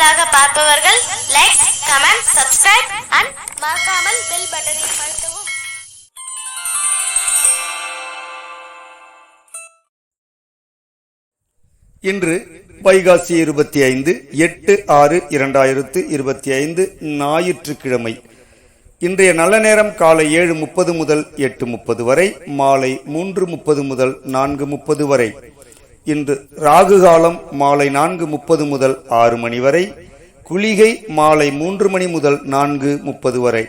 பார்ப்பவர்கள் like comment subscribe and மறக்காமல் bell பட்டனை அழுத்தவும். இன்று வைகாசி இருபத்தி ஐந்து எட்டு ஆறு இரண்டாயிரத்து இருபத்தி ஐந்து ஞாயிற்றுக்கிழமை. இன்றைய நல்ல நேரம் காலை ஏழு முப்பது முதல் எட்டு முப்பது வரை மாலை மூன்று முப்பது முதல் நான்கு முப்பது வரை. இன்று ராகு காலம் மாலை நான்கு முப்பது முதல் ஆறு மணி வரை குளிகை மாலை மூன்று மணி முதல் நான்கு முப்பது வரை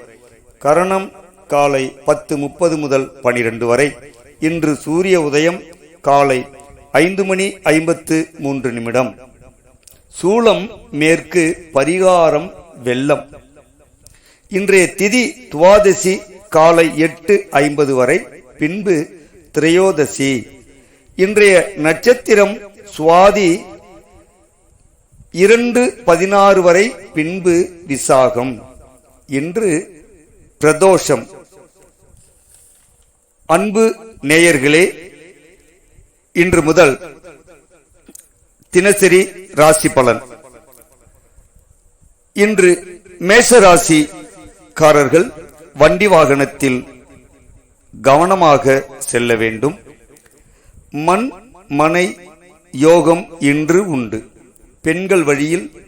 கரணம் காலை பத்து முப்பது முதல் பனிரெண்டு வரை இன்று சூரிய உதயம் காலை ஐந்து மணி ஐம்பத்து மூன்று நிமிடம். சூளம் மேற்கு பரிகாரம் வெள்ளம். இன்றைய திதி துவாதசி காலை எட்டு ஐம்பது வரை பின்பு திரையோதசி. இன்றைய நட்சத்திரம் சுவாதி இரண்டு பதினாறு வரை பின்பு விசாகம். இன்று பிரதோஷம். அன்பு நேயர்களே இன்று முதல் தினசரி ராசி பலன். இன்று மேஷ ராசிக்காரர்கள் வண்டி வாகனத்தில் கவனமாக செல்ல வேண்டும். மண் மனை யோகம் இன்று உண்டு. பெண்கள் வழியில்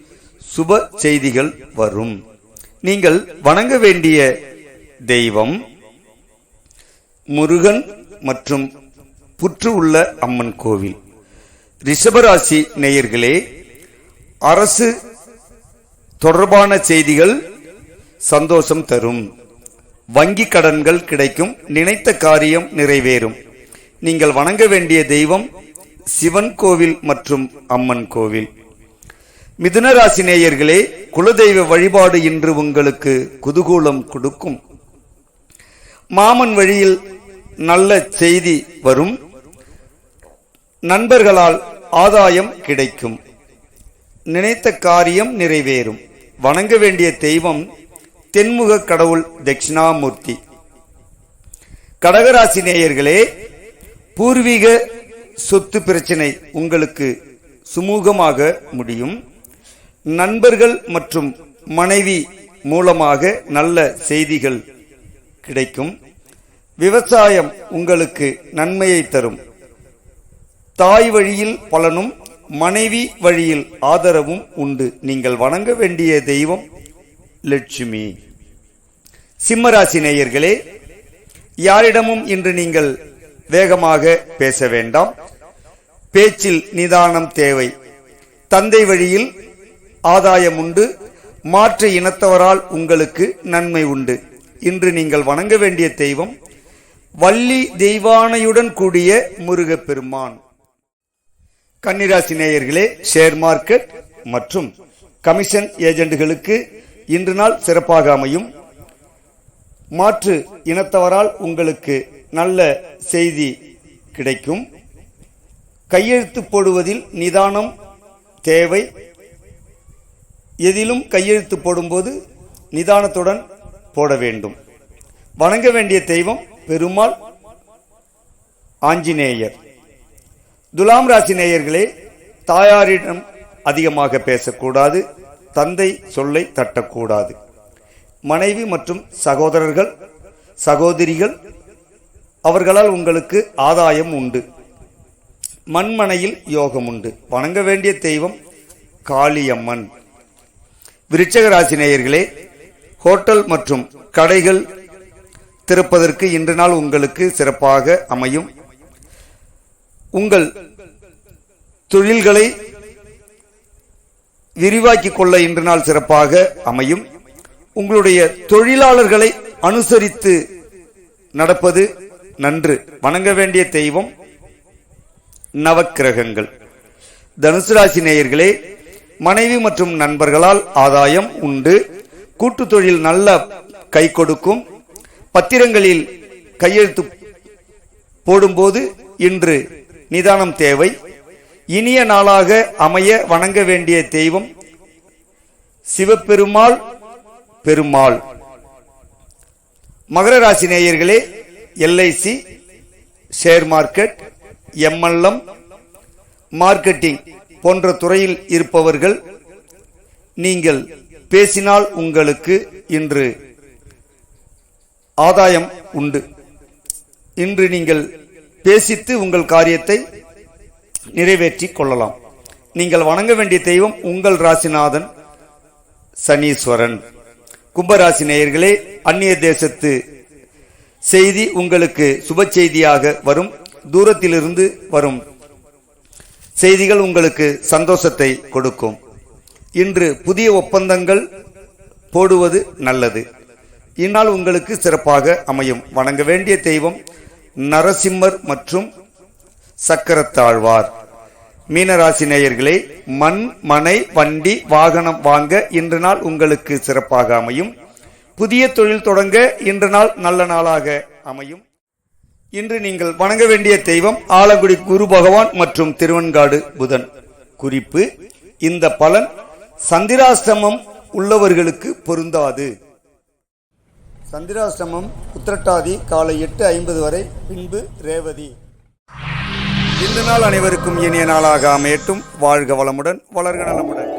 சுப செய்திகள் வரும். நீங்கள் வணங்க வேண்டிய தெய்வம் முருகன் மற்றும் புற்று உள்ள அம்மன் கோவில். ரிஷபராசி நேயர்களே அரசு தொடர்பான செய்திகள் சந்தோஷம் தரும். வங்கி கடன்கள் கிடைக்கும். நினைத்த காரியம் நிறைவேறும். நீங்கள் வணங்க வேண்டிய தெய்வம் சிவன் கோவில் மற்றும் அம்மன் கோவில். மிதுனராசி நேயர்களே குலதெய்வ வழிபாடு இன்று உங்களுக்கு குதூகூலம் கொடுக்கும். மாமன் வழியில் நல்ல செய்தி வரும். நண்பர்களால் ஆதாயம் கிடைக்கும். நினைத்த காரியம் நிறைவேறும். வணங்க வேண்டிய தெய்வம் தென்முக கடவுள் தட்சிணாமூர்த்தி. கடகராசி நேயர்களே பூர்வீக சொத்து பிரச்சனை உங்களுக்கு சுமூகமாக முடியும். நண்பர்கள் மற்றும் மனைவி மூலமாக நல்ல செய்திகள் கிடைக்கும். விவசாயம் உங்களுக்கு நன்மையை தரும். தாய் வழியில் பலனும் மனைவி வழியில் ஆதரவும் உண்டு. நீங்கள் வணங்க வேண்டிய தெய்வம் லட்சுமி. சிம்மராசி நேயர்களே யாரிடமும் இன்று நீங்கள் வேகமாக பேச வேண்டாம். பேச்சில் நிதானம் தேவை. தந்தை வழியில் ஆதாயம் உண்டு. மாற்று இனத்தவரால் உங்களுக்கு நன்மை உண்டு. இன்று நீங்கள் வணங்க வேண்டிய தெய்வம் வள்ளி தெய்வானையுடன் கூடிய முருகப்பெருமான். கன்னிராசி நேயர்களே ஷேர் மார்க்கெட் மற்றும் கமிஷன் ஏஜென்ட்களுக்கு இன்று நாள் சிறப்பாக அமையும். மாற்று இனத்தவரால் உங்களுக்கு நல்ல செய்தி கிடைக்கும். கையெழுத்து போடுவதில் நிதானம் தேவை. எதிலும் கையெழுத்து போடும்போது நிதானத்துடன் போட வேண்டும். வணங்க வேண்டிய தெய்வம் பெருமாள் ஆஞ்சநேயர். துலாம் ராசி நேயர்களே தாயாரிடம் அதிகமாக பேசக்கூடாது தந்தை சொல்லை தட்டக்கூடாது. மனைவி மற்றும் சகோதரர்கள் சகோதரிகள் அவர்களால் உங்களுக்கு ஆதாயம் உண்டு. மண்மனையில் யோகம் உண்டு வணங்க வேண்டிய தெய்வம் காளியம்மன். விருச்சகராசி நேயர்களே ஹோட்டல் மற்றும் கடைகள் திறப்பதற்கு இன்று நாள் உங்களுக்கு சிறப்பாக அமையும். உங்கள் தொழில்களை விரிவாக்கிக் கொள்ள இன்று நாள் சிறப்பாக அமையும். உங்களுடைய தொழிலாளர்களை அனுசரித்து நடப்பது நன்று. வணங்க வேண்டிய தெய்வம் நவக்கிரகங்கள். தனுசு ராசி நேயர்களே மனைவி மற்றும் நண்பர்களால் ஆதாயம் உண்டு. கூட்டு தொழில் நல்ல கை கொடுக்கும். பத்திரங்களில் கையெழுத்து போடும்போது இன்று நிதானம் தேவை. இனிய நாளாக அமைய வணங்க வேண்டிய தெய்வம் சிவபெருமாள் பெருமாள். மகர ராசி நேயர்களே LIC share market MLM marketing போன்ற துறையில் இருப்பவர்கள் நீங்கள் பேசினால் உங்களுக்கு இன்று ஆதாயம் உண்டு. இன்று நீங்கள் பேசித்து உங்கள் காரியத்தை நிறைவேற்றிக் கொள்ளலாம். நீங்கள் வணங்க வேண்டிய தெய்வம் உங்கள் ராசிநாதன் சனீஸ்வரன். கும்பராசி நேயர்களே அந்நிய தேசத்து செய்தி உங்களுக்கு சுப செய்தியாக வரும் தூரத்திலிருந்து வரும். செய்திகள் உங்களுக்கு சந்தோஷத்தை கொடுக்கும். இன்று புதிய ஒப்பந்தங்கள் போடுவது நல்லது. இந்நாள் உங்களுக்கு சிறப்பாக அமையும். வணங்க வேண்டிய தெய்வம் நரசிம்மர் மற்றும் சக்கரத்தாழ்வார். மீனராசி நேயர்களே மண் மனை வண்டி வாகனம் வாங்க இன்று நாள் உங்களுக்கு சிறப்பாக அமையும். புதிய தொழில் தொடங்க இன்று நாள் நல்ல நாளாக அமையும். இன்று நீங்கள் வணங்க வேண்டிய தெய்வம் ஆலங்குடி குரு பகவான் மற்றும் திருவன்காடு புதன். குறிப்பு இந்த பலன் சந்திராஷ்டமம் உள்ளவர்களுக்கு பொருந்தாது. சந்திராஷ்டமம் உத்திரட்டாதி காலை எட்டு ஐம்பது வரை பின்பு ரேவதி. இந்த நாள் அனைவருக்கும் இனிய நாளாக அமையட்டும். வாழ்க வளமுடன் வளர்க நலமுடன்.